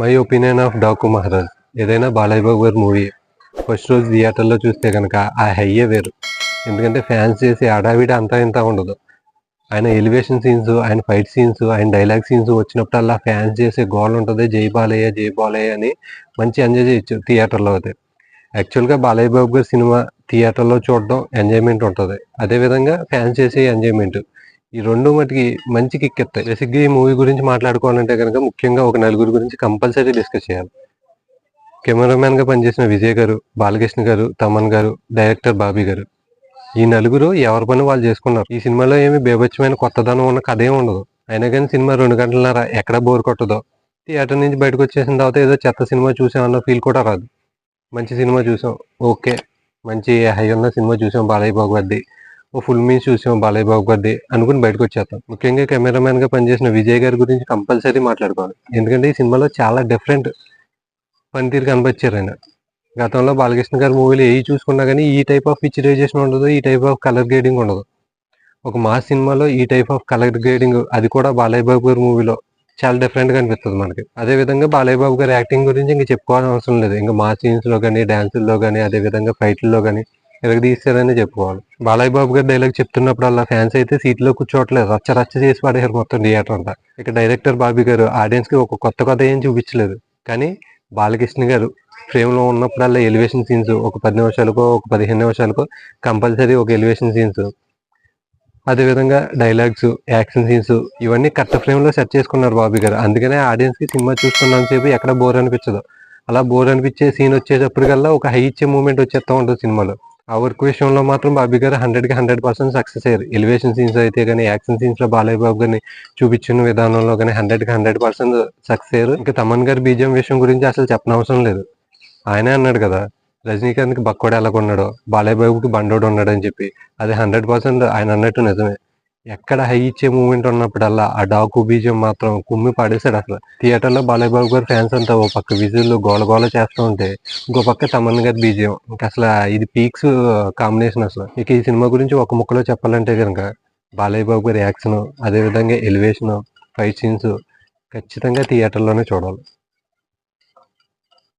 My opinion of Daaku Maharaj ఏదైనా బాలయ్య బాబు గారి movie first రోజు థియేటర్లో చూస్తే కనుక ఆ హయ్యే వేరు. ఎందుకంటే ఫ్యాన్స్ చేసే అడావిడ అంతా ఇంత ఉండదు. ఆయన ఎలివేషన్ సీన్స్ ఆయన ఫైట్ సీన్స్ ఆయన డైలాగ్ సీన్స్ వచ్చినప్పుడల్లా ఫ్యాన్స్ చేసే గోల్ ఉంటుంది జై బాలయ్య జై బాలయ్య అని మంచి ఎంజాయ్ చేయొచ్చు థియేటర్లో అయితే. యాక్చువల్గా బాలయ్య బాబు గారి సినిమా థియేటర్లో చూడడం ఎంజాయ్మెంట్ ఉంటుంది. అదేవిధంగా ఫ్యాన్స్ చేసే ఎంజాయ్మెంట్ ఈ రెండు మటుకి మంచి కిక్ ఎత్తాయి. బేసిక్గా ఈ మూవీ గురించి మాట్లాడుకోవాలంటే కనుక ముఖ్యంగా ఒక నలుగురు గురించి కంపల్సరీ డిస్కస్ చేయాలి. కెమెరామ్యాన్గా పనిచేసిన విజయ్ గారు బాలకృష్ణ గారు తమన్ గారు డైరెక్టర్ బాబీ గారు. ఈ నలుగురు ఎవరి పని వాళ్ళు చేసుకున్నారు. ఈ సినిమాలో ఏమి బేభత్యమైన కొత్తదనం ఉన్న కథ ఏమి ఉండదు. అయినా కానీ సినిమా రెండు గంటలన్నర ఎక్కడ బోర్ కొట్టదో థియేటర్ నుంచి బయటకు వచ్చేసిన తర్వాత ఏదో చెత్త సినిమా చూసామన్న ఫీల్ కూడా రాదు. మంచి సినిమా చూసాం. ఓకే. మంచి హై ఉన్న సినిమా చూసాం బాలయ్య బాబు ఓ ఫుల్ మీన్స్ చూసాం బాలయ్య బాబు గారిది అనుకుని బయటకు వచ్చేస్తాం. ముఖ్యంగా కెమెరామ్యాన్గా పనిచేసిన విజయ్ గారి గురించి కంపల్సరీ మాట్లాడుకోవాలి. ఎందుకంటే ఈ సినిమాలో చాలా డిఫరెంట్ పనితీరు కనిపించారు ఆయన. గతంలో బాలకృష్ణ గారి మూవీలు ఏవి చూసుకున్నా కానీ ఈ టైప్ ఆఫ్ పిక్చరైజేషన్ ఉండదు ఈ టైప్ ఆఫ్ కలర్ గ్రేడింగ్ ఉండదు. ఒక మా సినిమాలో ఈ టైప్ ఆఫ్ కలర్ గ్రేడింగ్ అది కూడా బాలయ్య బాబు గారి మూవీలో చాలా డిఫరెంట్గా అనిపిస్తుంది మనకి. అదే విధంగా బాలయ్య బాబు గారి యాక్టింగ్ గురించి ఇంకా చెప్పుకోవాల్సిన అవసరం లేదు. ఇంకా మా సీన్స్లో కానీ డాన్సుల్లో కానీ అదే విధంగా ఫైట్లలో కానీ ఎరగదీస్తారని చెప్పుకోవాలి. బాలయ్య బాబు గారు డైలాగ్ చెప్తున్నప్పుడు అలా ఫ్యాన్స్ అయితే సీట్లో కూర్చోవట్లేదు. రచ్చ రచ్చ చేసి పడేశారు మొత్తం థియేటర్ అంతా. ఇక డైరెక్టర్ బాబీ గారు ఆడియన్స్కి ఒక కొత్త కథ ఏం చూపించలేదు. కానీ బాలకృష్ణ గారు ఫ్రేమ్లో ఉన్నప్పుడల్లా ఎలివేషన్ సీన్స్ ఒక పది నిమిషాలకో ఒక పదిహేను నిమిషాలకో కంపల్సరీ ఒక ఎలివేషన్ సీన్స్ అదే విధంగా డైలాగ్స్ యాక్షన్ సీన్స్ ఇవన్నీ కరెక్ట్ ఫ్రేమ్లో సెట్ చేసుకున్నారు బాబీ గారు. అందుకనే ఆడియన్స్కి సినిమా చూస్తున్నంత సేపు ఎక్కడ బోర్ అనిపించదు. అలా బోర్ అనిపించే సీన్ వచ్చేటప్పటికల్లా ఒక హై ఇచ్చే మూమెంట్ వచ్చేస్తా ఉంటుంది సినిమాలో. ఆ వర్క్ విషయంలో మాత్రం బాబీ గారు హండ్రెడ్కి హండ్రెడ్ పర్సెంట్ సక్సెస్ అయ్యారు. ఎలివేషన్ సీన్స్ అయితే కానీ యాక్షన్ సీన్స్లో బాలయ్య బాబు గారిని చూపించిన విధానంలో కానీ హండ్రెడ్కి హండ్రెడ్ పర్సెంట్ సక్సెస్ అయ్యారు. ఇంకా తమన్ గారి బీజం విషయం గురించి అసలు చెప్పనవసరం లేదు. ఆయనే అన్నాడు కదా రజనీకాంత్కి బక్కోడు ఎలాగొన్నాడో బాలయ్య బాబుకి బండోడు ఉన్నాడు అని చెప్పి. అది హండ్రెడ్ పర్సెంట్ ఆయన అన్నట్టు నిజమే. ఎక్కడ హై ఇచ్చే మూమెంట్ ఉన్నప్పుడల్లా ఆ డాకు బీజం మాత్రం కుమ్మి పాడేశాడు అసలు. థియేటర్లో బాలయ్య బాబు గారి ఫ్యాన్స్ అంతా ఓ పక్క విజువల్ గోల గోల చేస్తూ ఉంటే ఇంకో పక్క తమన్ గారి బీజం. ఇంకా అసలు ఇది పీక్స్ కాంబినేషన్ అసలు. ఇక ఈ సినిమా గురించి ఒక ముక్కలో చెప్పాలంటే కనుక బాలయ్య బాబు గారి యాక్షన్ అదే విధంగా ఎలివేషన్ ఫైట్ సీన్స్ ఖచ్చితంగా థియేటర్లోనే చూడాలి.